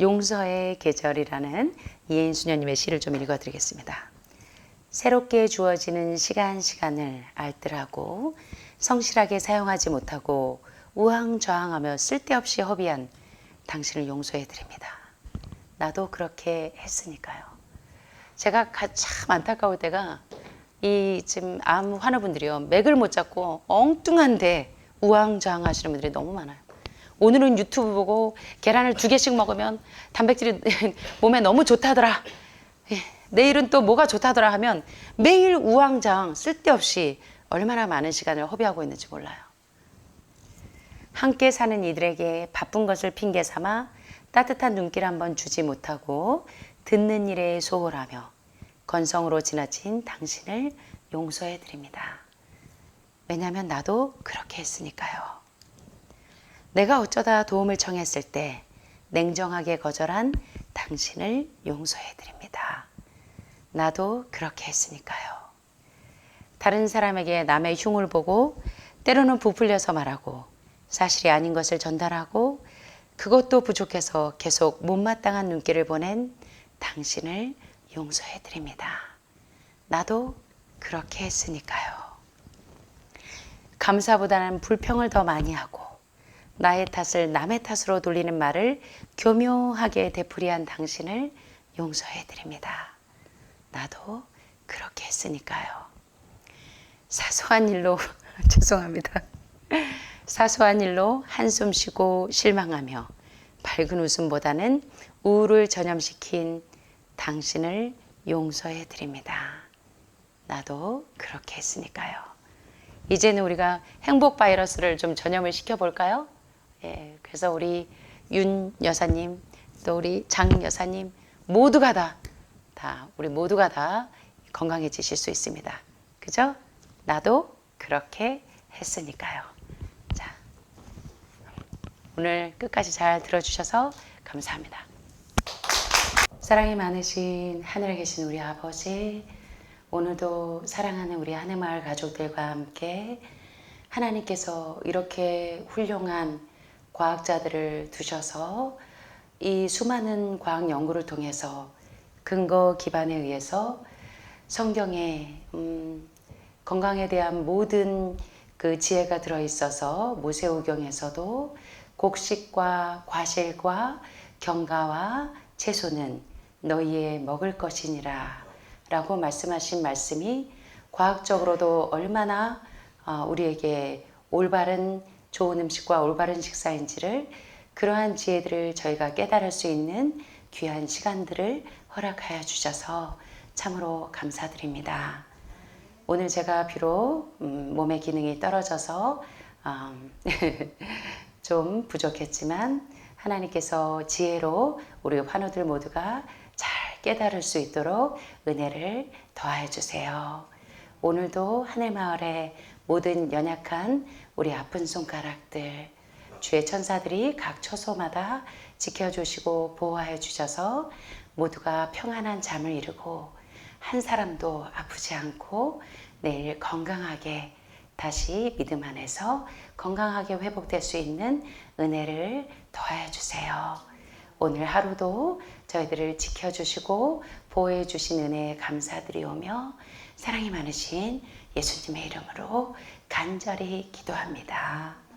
용서의 계절이라는 이인수녀님의 시를 좀 읽어드리겠습니다. 새롭게 주어지는 시간 시간을 알뜰하고 성실하게 사용하지 못하고 우왕좌왕하며 쓸데없이 허비한 당신을 용서해 드립니다. 나도 그렇게 했으니까요. 제가 가- 참 안타까울 때가 이 지금 암 환우분들이요 맥을 못 잡고 엉뚱한데 우왕좌왕 하시는 분들이 너무 많아요. 오늘은 유튜브 보고 계란을 두 개씩 먹으면 단백질이 몸에 너무 좋다더라. 예, 내일은 또 뭐가 좋다더라 하면 매일 우왕좌왕 쓸데없이 얼마나 많은 시간을 허비하고 있는지 몰라요. 함께 사는 이들에게 바쁜 것을 핑계 삼아 따뜻한 눈길 한번 주지 못하고 듣는 일에 소홀하며 건성으로 지나친 당신을 용서해 드립니다. 왜냐하면 나도 그렇게 했으니까요. 내가 어쩌다 도움을 청했을 때 냉정하게 거절한 당신을 용서해 드립니다. 나도 그렇게 했으니까요. 다른 사람에게 남의 흉을 보고 때로는 부풀려서 말하고 사실이 아닌 것을 전달하고 그것도 부족해서 계속 못마땅한 눈길을 보낸 당신을 용서해 드립니다. 나도 그렇게 했으니까요. 감사보다는 불평을 더 많이 하고 나의 탓을 남의 탓으로 돌리는 말을 교묘하게 되풀이한 당신을 용서해 드립니다. 나도 그렇게 했으니까요. 사소한 일로 죄송합니다. 사소한 일로 한숨 쉬고 실망하며 밝은 웃음보다는 우울을 전염시킨 당신을 용서해 드립니다. 나도 그렇게 했으니까요. 이제는 우리가 행복 바이러스를 좀 전염을 시켜 볼까요? 예, 그래서 우리 윤 여사님 또 우리 장 여사님 모두가 다, 다 우리 모두가 다 건강해지실 수 있습니다. 그죠? 나도 그렇게 했으니까요. 자, 오늘 끝까지 잘 들어주셔서 감사합니다. 사랑이 많으신 하늘에 계신 우리 아버지, 오늘도 사랑하는 우리 하늘마을 가족들과 함께 하나님께서 이렇게 훌륭한 과학자들을 두셔서 이 수많은 과학 연구를 통해서 근거 기반에 의해서 성경에 음, 건강에 대한 모든 그 지혜가 들어 있어서 모세오경에서도 곡식과 과실과 경가와 채소는 너희의 먹을 것이니라 라고 말씀하신 말씀이 과학적으로도 얼마나 어, 우리에게 올바른 좋은 음식과 올바른 식사인지를 그러한 지혜들을 저희가 깨달을 수 있는 귀한 시간들을 허락하여 주셔서 참으로 감사드립니다. 오늘 제가 비록 음, 몸의 기능이 떨어져서 음, 좀 부족했지만 하나님께서 지혜로 우리 환우들 모두가 잘 깨달을 수 있도록 은혜를 더하여 주세요. 오늘도 하늘마을의 모든 연약한 우리 아픈 손가락들 주의 천사들이 각 처소마다 지켜주시고 보호하여 주셔서 모두가 평안한 잠을 이루고 한 사람도 아프지 않고 내일 건강하게 다시 믿음 안에서 건강하게 회복될 수 있는 은혜를 더하여 주세요. 오늘 하루도 저희들을 지켜주시고 보호해 주신 은혜에 감사드리오며 사랑이 많으신 예수님의 이름으로 간절히 기도합니다.